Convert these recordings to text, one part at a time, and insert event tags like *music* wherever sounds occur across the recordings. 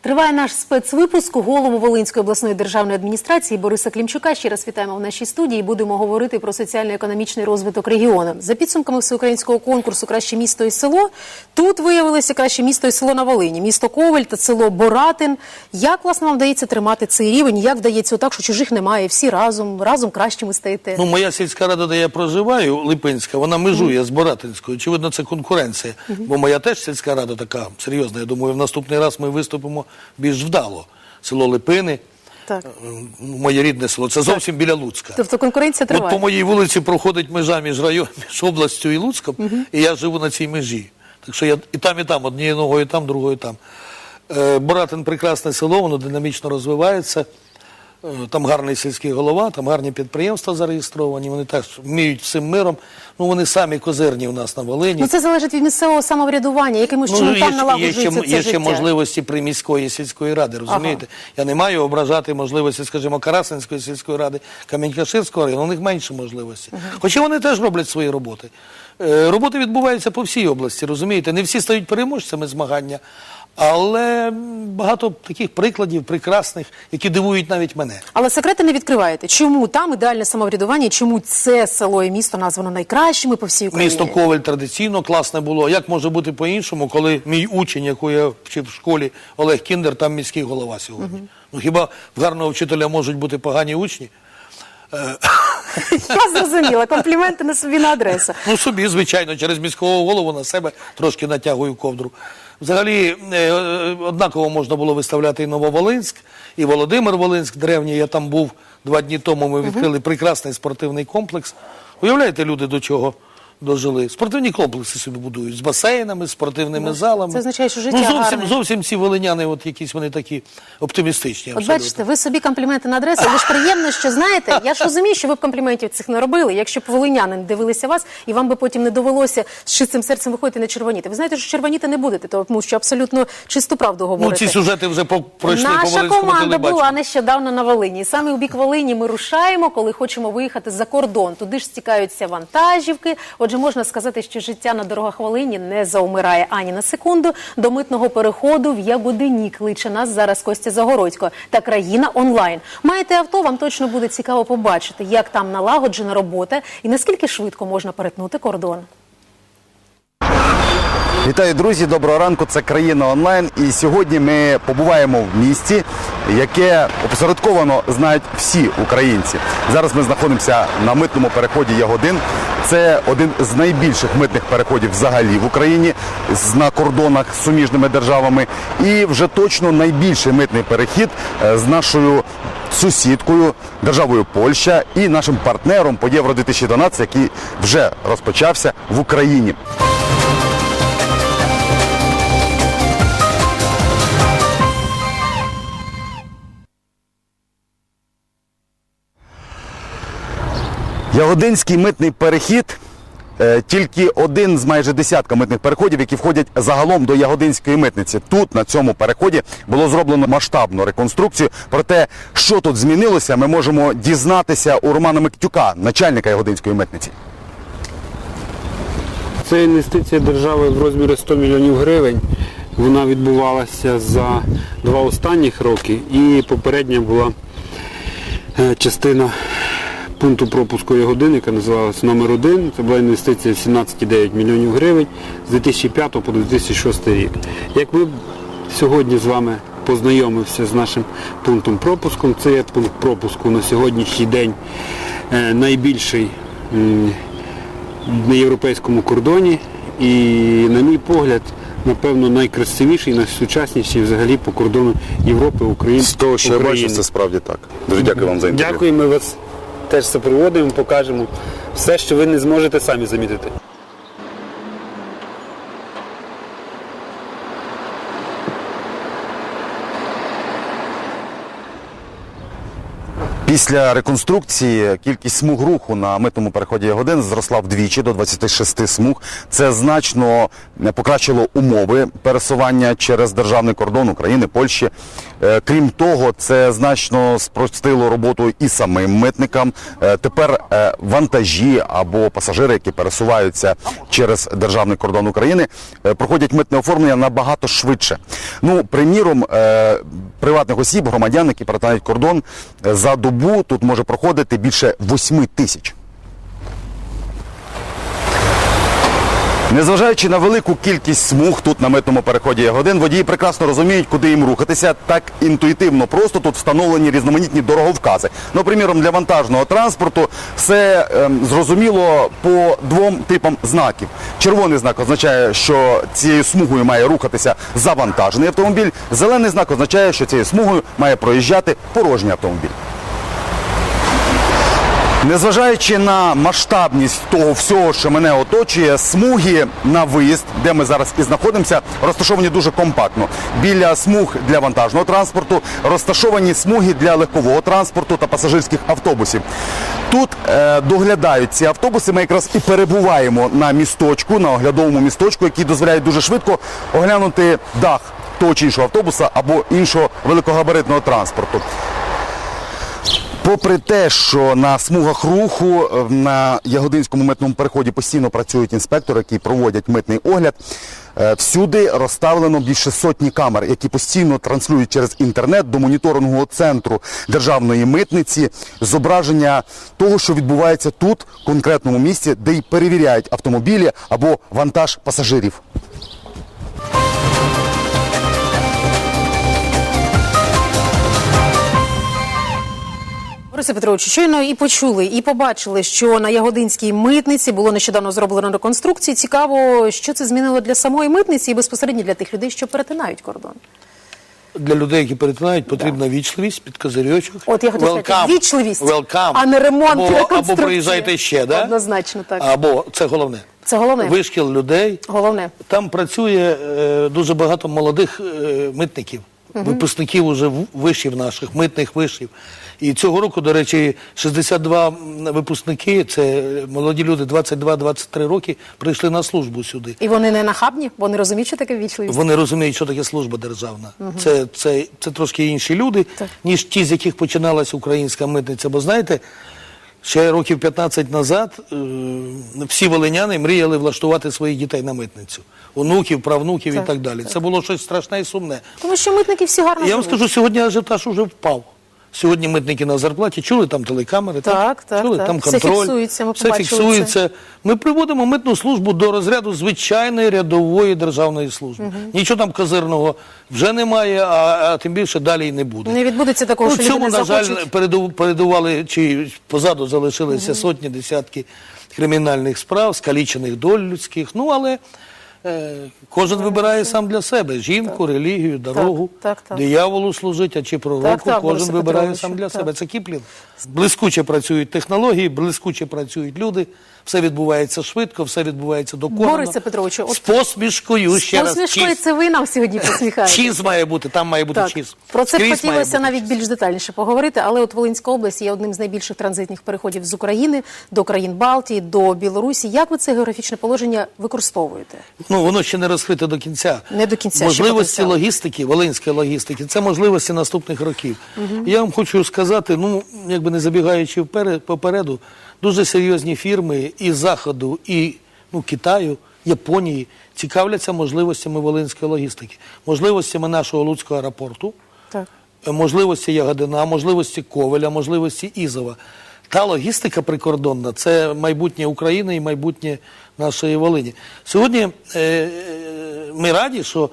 Триває наш спецвипуск. Голову Волинської обласної державної адміністрації Бориса Клімчука ще раз вітаємо в нашій студії. Будемо говорити про соціально-економічний розвиток регіону. За підсумками всеукраїнського конкурсу Краще місто і село тут виявилося краще місто і село на Волині, місто Ковель та село Боратин. Як власне вам вдається тримати цей рівень? Як вдається так, що чужих немає? Всі разом разом кращими стаєте? Ну, моя сільська рада, де я проживаю, Липинська, вона межує з Боратинською. Очевидно, це конкуренція. Бо моя теж сільська рада така серйозна. Я думаю, в наступний раз ми виступимо більш вдало. Село Липини, Так. е, моє рідне село, це зовсім біля Луцька. Тобто конкуренція От по моїй вулиці проходить межа між район, *laughs* між областю і Луцьком, і я живу на цій межі. Так що я і там, і там, однією ногою там, другою там. Е, Боратин прекрасне село, воно динамічно розвивається. Е, Там гарний сільський голова, там гарні підприємства зареєстровані, вони теж вміють всім миром. Ну вони самі козирні у нас на Волині. Ну це залежить від місцевого самоврядування, якимось чином є, там налагоджується є, це є ще можливості при міської сільської ради, розумієте? Я не маю ображати можливості, скажімо, Карасинської сільської ради, Камінь-Каширського району, у них менше можливості. Хоча вони теж роблять свої роботи. Е, роботи відбуваються по всій області, розумієте? Не всі стають переможцями змагання, але багато таких прикладів прекрасних, які дивують навіть мене. Але секрети не відкриваєте. Чому там ідеальне самоврядування? і Чому це село і місто названо найкращими по всій Україні? Місто Ковель традиційно класне було. Як може бути по-іншому, коли мій учень, яку я вчив в школі, Олег Кіндер, там міський голова сьогодні. Ну хіба в гарного вчителя можуть бути погані учні? *laughs* Я зрозуміла. Компліменти на собі на адресу. Ну собі, звичайно, через міського голову на себе трошки натягую ковдру. Взагалі, е, е, однаково можна було виставляти і Нововолинськ, і Володимир Волинськ древній. Я там був два дні тому. Ми відкрили прекрасний спортивний комплекс. Уявляєте, люди до чого дожили? Спортивні комплекси собі будують з басейнами, з спортивними залами. це означає, що життя ну, зовсім, гарне. зовсім ці волиняни, от якісь вони такі оптимістичні. От абсолютно. бачите, ви собі компліменти на адресу, але ж приємно, що знаєте, я ж розумію, що ви б компліментів цих не робили. Якщо б волинянин дивилися вас, і вам би потім не довелося з чистим серцем виходити не червоніти. Ви знаєте, що червоніти не будете, тому що абсолютно чисту правду Ну, говорите. ці сюжети вже по- пройшли по Наша Волинському команда телебаченню. була нещодавно на Волині. І Саме у бік Волині ми рушаємо, коли хочемо виїхати за кордон. Туди ж стікаються вантажівки. Отже, можна сказати, що життя на дорогах Волині не заумирає ані на секунду. До митного переходу в Ягодині кличе нас зараз Костя Загородько та країна онлайн. Маєте авто, вам точно буде цікаво побачити, як там налагоджена робота і наскільки швидко можна перетнути кордон. Вітаю, друзі! Доброго ранку. Це країна онлайн. І сьогодні ми побуваємо в місті, яке опосередковано знають всі українці. Зараз ми знаходимося на митному переході Ягодин. Це один з найбільших митних переходів взагалі в Україні з- на кордонах з суміжними державами. І вже точно найбільший митний перехід е, з нашою сусідкою, державою Польща і нашим партнером по Євро 2012, який вже розпочався в Україні. Ягодинський митний перехід е, тільки один з майже десятка митних переходів, які входять загалом до Ягодинської митниці. Тут, на цьому переході, було зроблено масштабну реконструкцію. Про те, що тут змінилося, ми можемо дізнатися у Романа Миктюка, начальника Ягодинської митниці. Це інвестиція держави в розмірі 100 мільйонів гривень. Вона відбувалася за два останніх роки і попередня була е, частина пункту пропуску години, яка називалася номер 1 Це була інвестиція 17,9 мільйонів гривень з 2005 по 2006 рік. Як ми сьогодні з вами познайомився з нашим пунктом пропуску, це є пункт пропуску на сьогоднішній день е, найбільший на європейському кордоні і, на мій погляд, напевно, найкрасивіший, найсучасніший взагалі по кордону Європи, України. З того, що я бачу, це справді так. Дуже дякую вам за інтерв'ю. Дякую, ми вас теж супроводимо, покажемо все, що ви не зможете самі замітити. Після реконструкції кількість смуг руху на митному переході Ягодин зросла вдвічі до 26 смуг. Це значно е, покращило умови пересування через державний кордон України, Польщі. Е, Крім того, це значно спростило роботу і самим митникам. Е, Тепер вантажі або пасажири, які пересуваються через державний кордон України, проходять митне оформлення набагато швидше. Ну, приміром, приватних осіб, громадян, які перетинають кордон за добу тут може проходити більше 8 тисяч. Незважаючи на велику кількість смуг тут на митному переході Ягодин, водії прекрасно розуміють, куди їм рухатися. Так інтуїтивно просто тут встановлені різноманітні дороговкази. Ну, приміром, для вантажного транспорту все ем, зрозуміло по двом типам знаків. Червоний знак означає, що цією смугою має рухатися завантажений автомобіль. Зелений знак означає, що цією смугою має проїжджати порожній автомобіль. Незважаючи на масштабність того всього, що мене оточує, смуги на виїзд, де ми зараз і знаходимося, розташовані дуже компактно. Біля смуг для вантажного транспорту розташовані смуги для легкового транспорту та пасажирських автобусів. Тут е, доглядають ці автобуси. Ми якраз і перебуваємо на місточку, на оглядовому місточку, який дозволяє дуже швидко оглянути дах того чи іншого автобуса або іншого великогабаритного транспорту. Попри те, що на смугах руху е, на Ягодинському митному переході постійно працюють інспектори, які проводять митний огляд, е, всюди розставлено більше сотні камер, які постійно транслюють через інтернет до моніторингового центру державної митниці зображення того, що відбувається тут, в конкретному місці, де й перевіряють автомобілі або вантаж пасажирів. Борисе Петровичу, щойно і почули, і побачили, що на Ягодинській митниці було нещодавно зроблено реконструкцію. Цікаво, що це змінило для самої митниці і безпосередньо для тих людей, що перетинають кордон. Для людей, які перетинають, потрібна вічливість, підкозирьочок. От я хотів сказати, вічливість, welcome. а не ремонт або, або приїжджайте ще, да? Однозначно так. Або це головне. Це головне. Вишкіл людей. Головне. Там працює е, дуже багато молодих е, митників, випускників уже вишів наших, митних вишів. І цього року, до речі, 62 випускники, це молоді люди 22-23 роки, прийшли на службу сюди. І вони не нахабні, вони розуміють, що таке вічливість. Вони розуміють, що таке служба державна. Це, це, це трошки інші люди, Так. ніж ті, з яких починалася українська митниця. Бо знаєте, ще років 15 назад е, всі волиняни мріяли влаштувати своїх дітей на митницю. Онуків, правнуків Так, і так далі. Це було щось страшне і сумне. Тому що митники всі гарно Я вам живуть. скажу, сьогодні ажіотаж уже впав. Сьогодні митники на зарплаті, чули там телекамери, Так, так, чули так. там Все контроль, фіксується, ми все фіксується. Ми приводимо митну службу до розряду звичайної рядової державної служби. Нічого там козирного вже немає, а, а тим більше далі й не буде. Не відбудеться такого, Ну, що люди цьому, не на жаль, переду- передували чи позаду залишилися сотні, десятки кримінальних справ, скалічених доль людських. Ну, але кожен вибирає сам для себе жінку, релігію, дорогу, так, так. дияволу служить, а чи пророку, Так, так, кожен Борисе вибирає сам для так. себе. Це Кіплін. Блискуче працюють технології, блискуче працюють люди, все відбувається швидко, все відбувається доконано. Борисе Петровичу, от- з посмішкою ще раз. Посмішкою це ви нам сьогодні посміхаєте. Чіз має бути, там має бути Так, чіз. про це Скрізь хотілося навіть більш детальніше поговорити, але от Волинська область є одним з найбільших транзитних переходів з України до країн Балтії, до Білорусі. Як ви це географічне положення використовуєте? Ну, воно ще не розкрите до кінця. Не до кінця, Можливості логістики, волинської логістики, це можливості наступних років. Я вам хочу сказати, ну, якби не забігаючи вперед, попереду, дуже серйозні фірми із Заходу, і ну, Китаю, Японії цікавляться можливостями волинської логістики, можливостями нашого Луцького аеропорту, Так. е, можливості Ягодина, можливості Ковеля, можливості Ізова. Та логістика прикордонна це майбутнє України і майбутнє нашої Волині. Сьогодні е, е, ми раді, що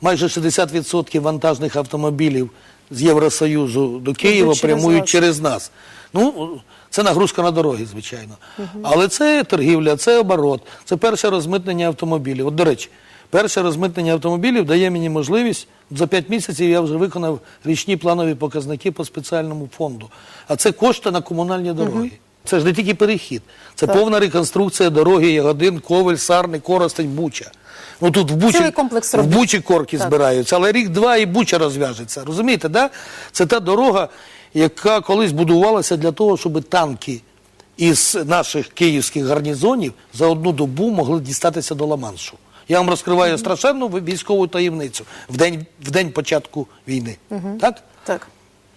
майже 60% вантажних автомобілів з Євросоюзу до Києва через прямують через нас. Ну, це нагрузка на дороги, звичайно. Але це торгівля, це оборот, це перше розмитнення автомобілів. От, до речі, перше розмитнення автомобілів дає мені можливість, за 5 місяців я вже виконав річні планові показники по спеціальному фонду. А це кошти на комунальні дороги. Це ж не тільки перехід, це повна реконструкція дороги Ягодин, Ковель, Сарни, Коростень, Буча. Ну тут в Бучі, в. Бучі корки Так. збираються, але рік-два і Буча розв'яжеться. Розумієте, да? Це та дорога, яка колись будувалася для того, щоб танки із наших київських гарнізонів за одну добу могли дістатися до Ла-Маншу. Я вам розкриваю страшенну військову таємницю в день, в день початку війни. Так? Так.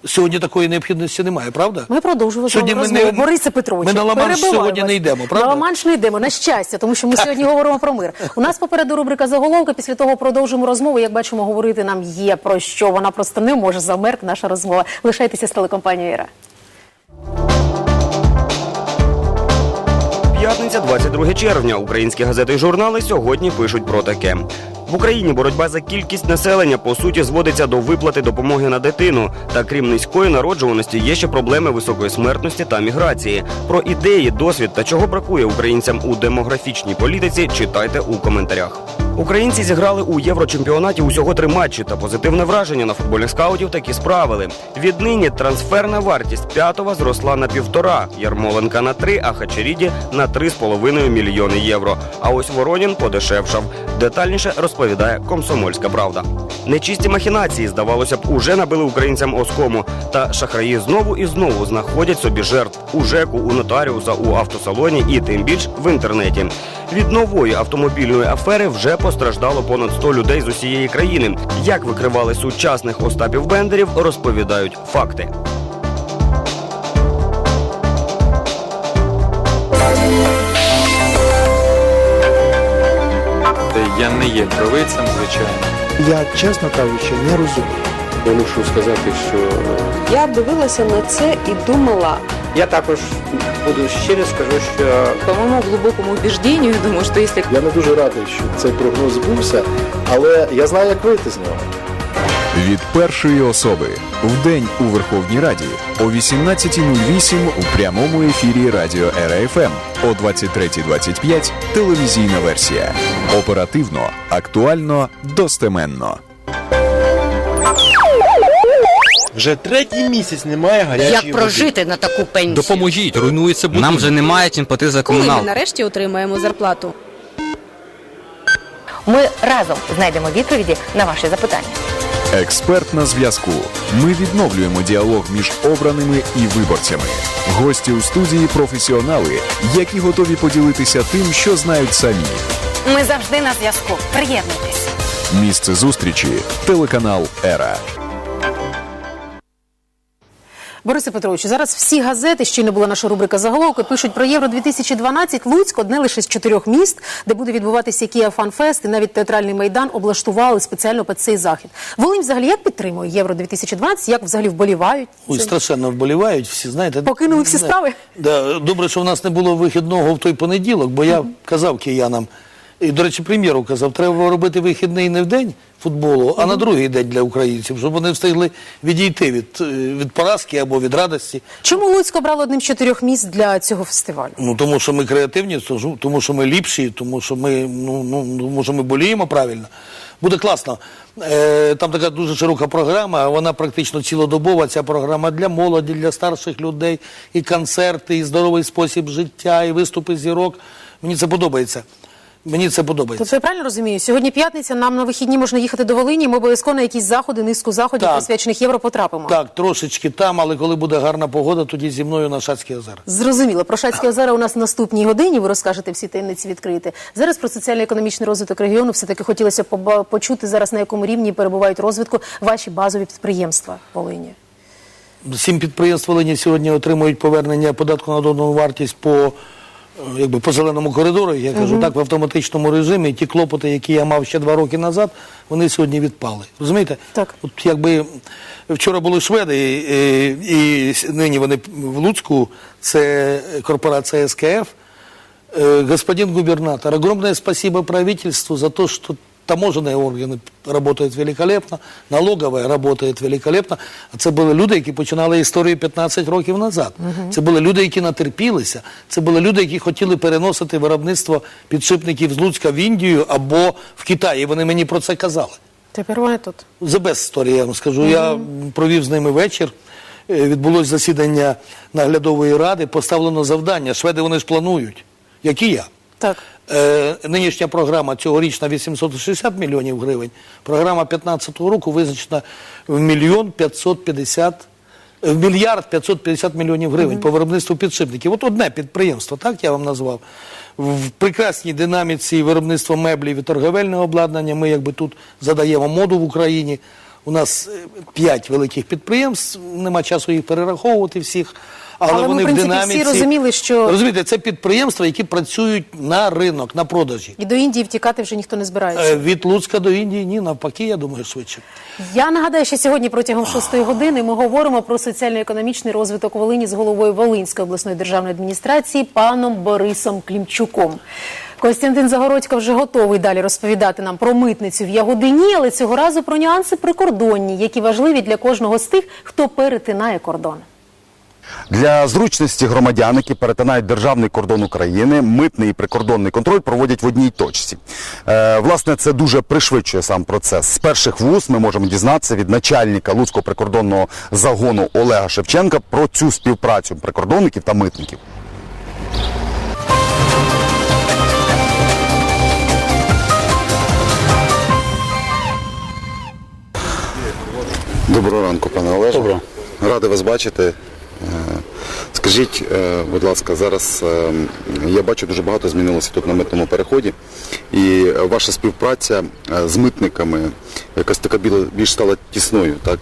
Сьогодні такої необхідності немає, правда? Ми продовжуємо Сьогодні ми розмову. не- Борисе Петровичу, ми на Ла-Манш сьогодні вас. не йдемо, правда? На Ла-Манш не йдемо, на щастя, тому що ми сьогодні говоримо про мир. У нас попереду рубрика заголовки. Після того продовжимо розмову. Як бачимо, говорити нам є про що. Вона просто не може замерти наша розмова. Лишайтеся з телекомпанією Іра. П'ятниця, 22 червня. Українські газети і журнали сьогодні пишуть про таке. В Україні боротьба за кількість населення по суті зводиться до виплати допомоги на дитину. Та крім низької народжуваності, є ще проблеми високої смертності та міграції. Про ідеї, досвід та чого бракує українцям у демографічній політиці. Читайте у коментарях. Українці зіграли у єврочемпіонаті усього три матчі, та позитивне враження на футбольних скаутів таки справили. Віднині трансферна вартість п'ятого зросла на півтора, Ярмоленка на три, а Хачеріді на три з половиною мільйони євро. А ось Воронін подешевшав. Детальніше розповідає комсомольська правда. Нечисті махінації, здавалося б, уже набили українцям оскому. Та шахраї знову і знову знаходять собі жертв у ЖЕКу, у нотаріуса, у автосалоні і тим більш в інтернеті. Від нової автомобільної афери вже постраждало понад 100 людей з усієї країни. Як викривали сучасних Остапів Бендерів, розповідають факти. Я не є провидцем, звичайно. Я, чесно кажучи, не розумію. Я мушу сказати, що Я дивилася на це і думала, Я також буду щиро скажу, що по моему глубокому убеждению, думаю, что если Я не дуже радий, що цей прогноз збувся, але я знаю, як вийти з нього. Від першої особи вдень у Верховній Раді о 18.08 у прямому ефірі Радіо РФМ, о 23.25 телевізійна версія. Оперативно, актуально, достеменно. Вже третій місяць немає гарячої як води. прожити на таку пенсію. Допоможіть, руйнується будинок. Нам вже немає чим платити за Коли ми комуналку. нарешті отримаємо зарплату. Ми разом знайдемо відповіді на ваші запитання. Експерт на зв'язку. Ми відновлюємо діалог між обраними і виборцями. Гості у студії професіонали, які готові поділитися тим, що знають самі. Ми завжди на зв'язку. Приєднуйтесь. Місце зустрічі телеканал Ера. Борисе Петровичу, зараз всі газети, щойно була наша рубрика заголовки, пишуть про Євро 2012 Луцьк одне лише з чотирьох міст, де буде відбуватися Кія Фанфест, і навіть театральний майдан облаштували спеціально під цей захід. Волинь взагалі як підтримує Євро 2012 Як взагалі вболівають? Ой, страшенно вболівають всі, знаєте. Покинули всі справи? Да, добре, що в нас не було вихідного в той понеділок, бо я казав киянам, і, до речі, прем'єру казав, треба робити вихідний не в день футболу, а на другий день для українців, щоб вони встигли відійти від, е, від поразки або від радості. Чому Луцьк обрало одним з чотирьох міст для цього фестивалю? Ну, тому що ми креативні, тому що ми ліпші, тому що ми, ну, ну, тому що ми боліємо правильно. Буде класно. Е, там така дуже широка програма, вона практично цілодобова. Ця програма для молоді, для старших людей, і концерти, і здоровий спосіб життя, і виступи зірок. Мені це подобається. Мені це подобається. Тобто я правильно розумію? Сьогодні п'ятниця, нам на вихідні можна їхати до Волині. Ми обов'язково на якісь заходи, низку заходів, Так. присвячених євро потрапимо. Так, трошечки там, але коли буде гарна погода, тоді зі мною на Шацькі озера. Зрозуміло. Про Шацьке озера у нас в наступній годині. Ви розкажете всі таємниці відкрити. Зараз про соціально-економічний розвиток регіону все-таки хотілося поба- почути зараз, на якому рівні перебувають розвитку ваші базові підприємства в Волині. Сім підприємств Волині сьогодні отримують повернення податку на додану вартість по, якби, по зеленому коридору, я кажу, так, в автоматичному режимі. Ті клопоти, які я мав ще два роки назад, вони сьогодні відпали. Розумієте? Так. От якби вчора були шведи, і, і, нині вони в Луцьку, це корпорація СКФ. Э, господин губернатор, огромное спасибо правительству за то, что таможенные органи работают великолепно, налоговая работает великолепно. А це були люди, які починали історію 15 років назад. Це були люди, які натерпілися. Це були люди, які хотіли переносити виробництво підшипників з Луцька в Індію або в Китай. І вони мені про це казали. Тепер вони тут. The best story, я вам скажу. Я провів з ними вечір. Е, Відбулось засідання наглядової ради, поставлено завдання. Шведи вони ж планують, як і я. Так. Е, нинішня програма цьогорічна 860 мільйонів гривень. Програма 15-го року визначена в мільйон 550 в мільярд 550 мільйонів гривень по виробництву підшипників. От одне підприємство, так я вам назвав. В прекрасній динаміці виробництва меблів і торговельного обладнання. Ми якби тут задаємо моду в Україні. У нас е, п'ять великих підприємств, нема часу їх перераховувати всіх. Але, Але ми, в принципі, в всі розуміли, що- розумієте, це підприємства, які працюють на ринок, на продажі. І до Індії втікати вже ніхто не збирається. Е, Від Луцька до Індії ні, навпаки, я думаю, швидше. Я нагадаю, що сьогодні протягом шостої години ми говоримо про соціально-економічний розвиток Волині з головою Волинської обласної державної адміністрації паном Борисом Клімчуком. Костянтин Загородько вже готовий далі розповідати нам про митницю в Ягодині, але цього разу про нюанси прикордонні, які важливі для кожного з тих, хто перетинає кордон. Для зручності громадян, які перетинають державний кордон України, митний і прикордонний контроль проводять в одній точці. Е, власне, це дуже пришвидшує сам процес. З перших вуз ми можемо дізнатися від начальника Луцького прикордонного загону Олега Шевченка про цю співпрацю прикордонників та митників. Доброго ранку, пане Олеже. Доброго. Радий вас бачити. Скажіть, е, будь ласка, зараз е, я бачу дуже багато змінилося тут на митному переході, і ваша співпраця е, з митниками якась така більш стала тісною, так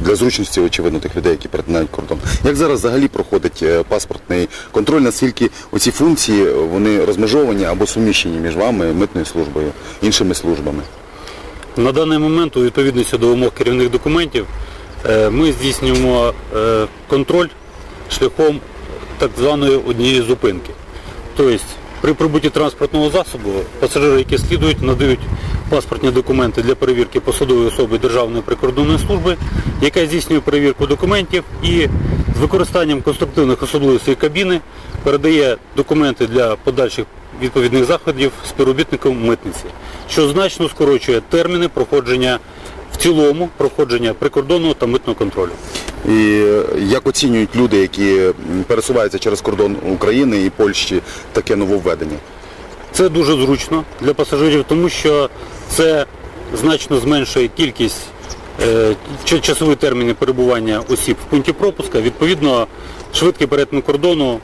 для зручності очевидно тих людей, які перетинають кордон. Як зараз взагалі проходить паспортний контроль? Наскільки оці функції вони розмежовані або суміщені між вами, митною службою, іншими службами? На даний момент, у відповідності до вимог керівних документів, ми здійснюємо е, контроль шляхом так званої однієї зупинки. Тобто, при прибутті транспортного засобу пасажири, які слідують, надають паспортні документи для перевірки посадової особи Державної прикордонної служби, яка здійснює перевірку документів і з використанням конструктивних особливостей кабіни передає документи для подальших відповідних заходів співробітникам митниці, що значно скорочує терміни проходження в цілому проходження прикордонного та митного контролю. І е, як оцінюють люди, які пересуваються через кордон України і Польщі таке нововведення? Це дуже зручно для пасажирів, тому що це значно зменшує кількість е, часові терміни перебування осіб в пункті пропуска. Відповідно, швидкий перетин кордону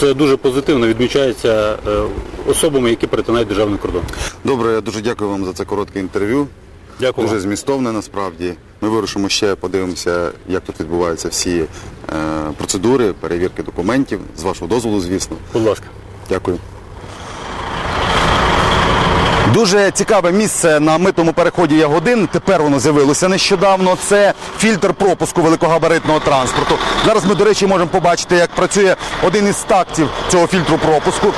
це дуже позитивно відмічається е, особами, які перетинають державний кордон. Добре, я дуже дякую вам за це коротке інтерв'ю. Дякую. Дуже змістовне насправді. Ми вирушимо ще, подивимося, як тут відбуваються всі е, процедури, перевірки документів. З вашого дозволу, звісно. Будь ласка. Дякую. Дуже цікаве місце на митному переході Ягодин. Тепер воно з'явилося нещодавно. Це фільтр пропуску великогабаритного транспорту. Зараз ми, до речі, можемо побачити, як працює один із тактів цього фільтру пропуску.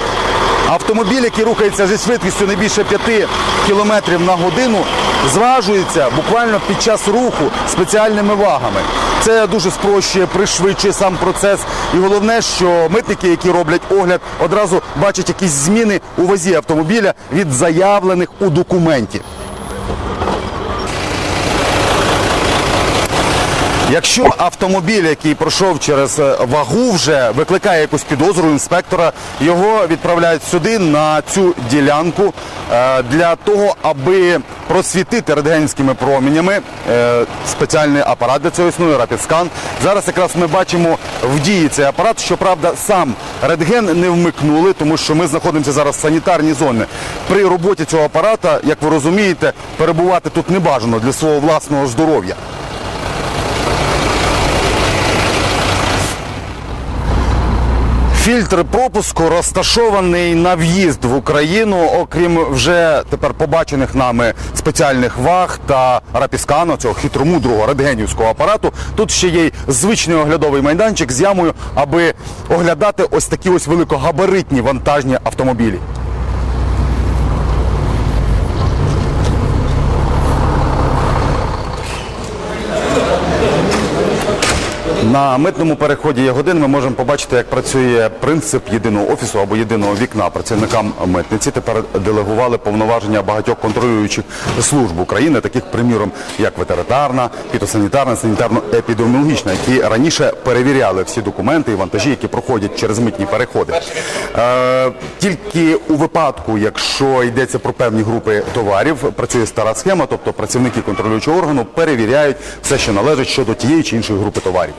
Автомобіль, який рухається зі швидкістю не більше 5 км на годину, зважується буквально під час руху спеціальними вагами. Це дуже спрощує, пришвидшує сам процес. І головне, що митники, які роблять огляд, одразу бачать якісь зміни у вазі автомобіля від заявлених у документі. Якщо автомобіль, який пройшов через е, вагу, вже викликає якусь підозру інспектора, його відправляють сюди на цю ділянку е, для того, аби просвітити рентгенськими промінями. Е, Спеціальний апарат для цього існує, рапідскан. Зараз якраз ми бачимо в дії цей апарат. Щоправда, сам рентген не вмикнули, тому що ми знаходимося зараз в санітарній зоні. При роботі цього апарата, як ви розумієте, перебувати тут не бажано для свого власного здоров'я. Фільтр пропуску розташований на в'їзд в Україну, окрім вже тепер побачених нами спеціальних ваг та рапіскану, цього хитромудрого рентгенівського апарату. Тут ще є й звичний оглядовий майданчик з ямою, аби оглядати ось такі ось великогабаритні вантажні автомобілі. На митному переході Ягодин ми можемо побачити, як працює принцип єдиного офісу або єдиного вікна. Працівникам митниці тепер делегували повноваження багатьох контролюючих служб України, таких приміром, як ветеринарна, фітосанітарна, санітарно-епідеміологічна, які раніше перевіряли всі документи і вантажі, які проходять через митні переходи. Е, тільки у випадку, якщо йдеться про певні групи товарів, працює стара схема, тобто працівники контролюючого органу перевіряють все, що належить щодо тієї чи іншої групи товарів.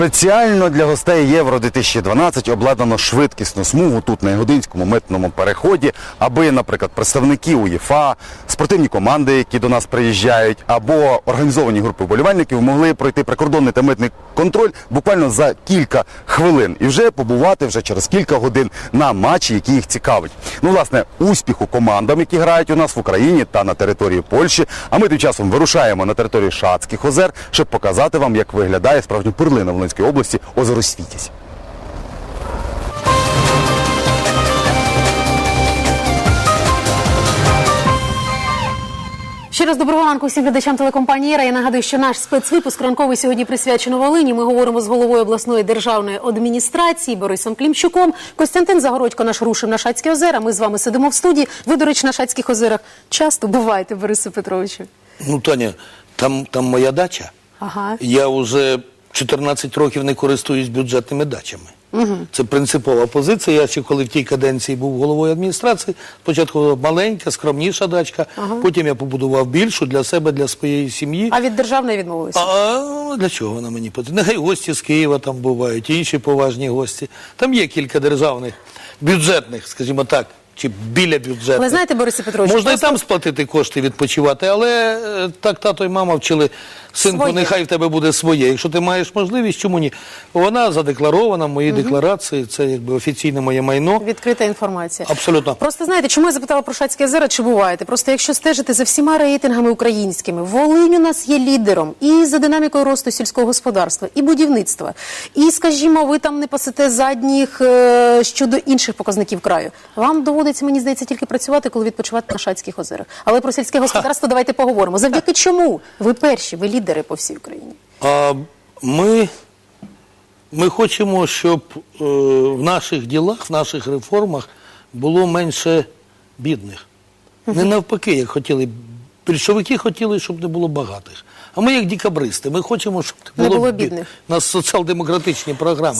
Спеціально для гостей Євро 2012 обладнано швидкісну смугу тут на Ягодинському митному переході, аби, наприклад, представники УЄФА, спортивні команди, які до нас приїжджають, або організовані групи вболівальників могли пройти прикордонний та митний контроль буквально за кілька хвилин і вже побувати вже через кілька годин на матчі, які їх цікавить. Ну, власне, успіху командам, які грають у нас в Україні та на території Польщі. А ми тим часом вирушаємо на територію Шацьких озер, щоб показати вам, як виглядає справжня перлина Волинської області озеро Світязь. Ще раз доброго ранку всім глядачам телекомпанії «Іра». Я нагадую, що наш спецвипуск ранковий сьогодні присвячено Волині. Ми говоримо з головою обласної державної адміністрації Борисом Клімчуком. Костянтин Загородько наш рушив на Шацькі озера. Ми з вами сидимо в студії. Ви, до речі, на Шацьких озерах часто буваєте, Борисе Петровичу. Ну, Таня, там, там моя дача. Ага. Я вже 14 років не користуюсь бюджетними дачами. Угу. Це принципова позиція. Я ще коли в тій каденції був головою адміністрації, спочатку маленька, скромніша дачка, Ага. потім я побудував більшу для себе, для своєї сім'ї. А від державної відмовилися? А для чого вона мені потрібна? Нехай гості з Києва там бувають, інші поважні гості. Там є кілька державних, бюджетних, скажімо так, чи біля бюджетних. Але знаєте, Борисе Петровичу, Можна просто- і там сплатити кошти, відпочивати, але е, так тато і мама вчили, синку, Своє. нехай в тебе буде своє. Якщо ти маєш можливість, чому ні? Вона задекларована в моїй декларації, це якби офіційне моє майно. Відкрита інформація. Абсолютно. Просто знаєте, чому я запитала про Шацькі озера, чи буваєте? Просто якщо стежити за всіма рейтингами українськими, Волинь у нас є лідером і за динамікою росту сільського господарства, і будівництва. І, скажімо, ви там не пасете задніх е, щодо інших показників краю. Вам доводиться, мені здається, тільки працювати, коли відпочивати на Шацьких озерах. Але про сільське господарство давайте поговоримо. Завдяки чому? Ви перші, ви лідери по всій Україні. А ми, ми хочемо, щоб е, в наших ділах, в наших реформах було менше бідних. Не навпаки, як хотіли. Більшовики хотіли, щоб не було багатих. А ми, як декабристи, ми хочемо, щоб Не було, було бід- бідних. У нас соціал-демократичні програми.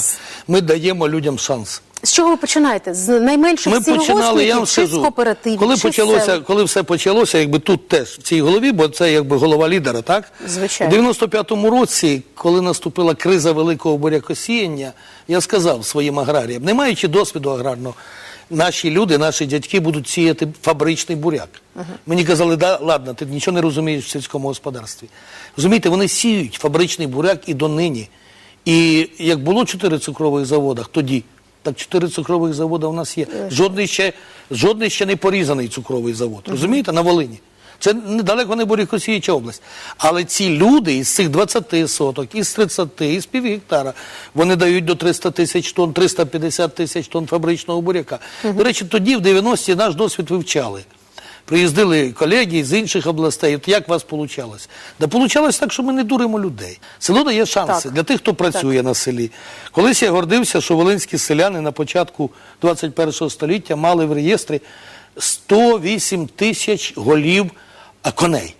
Ми даємо людям шанс. З чого ви починаєте? З найменших Ми починали, я вам чи з кооперативів? коли чи почалося, сел? коли все почалося, якби тут теж в цій голові, бо це якби голова лідера, так? Звичайно. У 95-му році, коли наступила криза великого бурякосіяння, я сказав своїм аграріям, не маючи досвіду аграрного, наші люди, наші дядьки будуть сіяти фабричний буряк. Мені казали, да, ладно, ти нічого не розумієш в сільському господарстві. Розумієте, вони сіють фабричний буряк і донині. І як було чотири цукрових заводах тоді, так чотири цукрових заводи у нас є. Жодний ще, жодний ще не порізаний цукровий завод. Розумієте, на Волині. Це недалеко не Борікосіюча область. Але ці люди із цих 20 соток, із 30, із пів гектара, вони дають до 300 тисяч тонн, 350 тисяч тонн фабричного буряка. До речі, тоді, в 90-ті, наш досвід вивчали. Приїздили колеги з інших областей. От як у вас вийшло? Да вийшло так, що ми не дуримо людей. Село дає шанси Так. для тих, хто працює на селі. Колись я гордився, що волинські селяни на початку 21 століття мали в реєстрі 108 тисяч голів а, коней.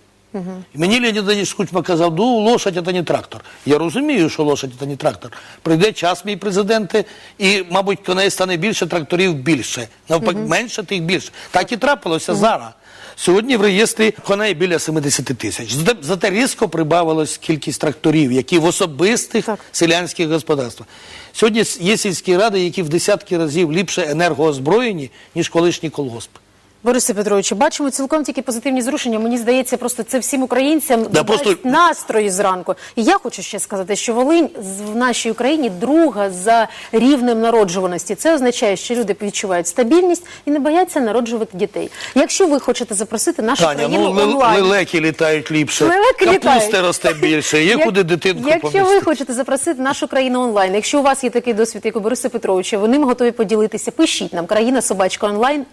І мені Леонід Даніч Кучма казав, ну, лошадь це не трактор. Я розумію, що лошадь це не трактор. Прийде час, мій президенте, і, мабуть, коней стане більше, тракторів більше. Навпаки, менше, тих більше. Так і трапилося зараз. Сьогодні в реєстрі коней біля 70 тисяч. Зате, різко прибавилась кількість тракторів, які в особистих селянських господарствах. Сьогодні є сільські ради, які в десятки разів ліпше енергоозброєні, ніж колишні колгоспи. Борисе Петровичу, бачимо цілком тільки позитивні зрушення. Мені здається, просто це всім українцям додасть просто- настрою зранку. І я хочу ще сказати, що Волинь в нашій Україні друга за рівнем народжуваності. Це означає, що люди відчувають стабільність і не бояться народжувати дітей. Якщо ви хочете запросити нашу Таня, країну ну онлайн. лелеки літають ліпше, Лелеки капусти росте більше, є куди дитинку Якщо ви хочете запросити нашу країну онлайн, якщо у вас є такий досвід, як у Бориса Петровича, вони готові поділитися. Пишіть нам країна собачка онлайн.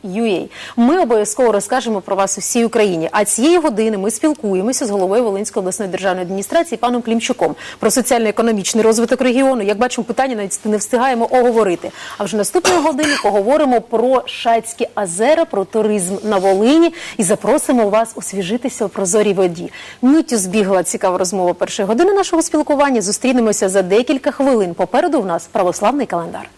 Ми ми обов'язково розкажемо про вас усій Україні. А цієї години ми спілкуємося з головою Волинської обласної державної адміністрації паном Клімчуком про соціально-економічний розвиток регіону. Як бачимо, питання навіть не встигаємо оговорити. А вже наступної години поговоримо про Шацькі озера, про туризм на Волині і запросимо вас освіжитися у прозорій воді. Миттю збігла цікава розмова першої години нашого спілкування. Зустрінемося за декілька хвилин. Попереду в нас православний календар.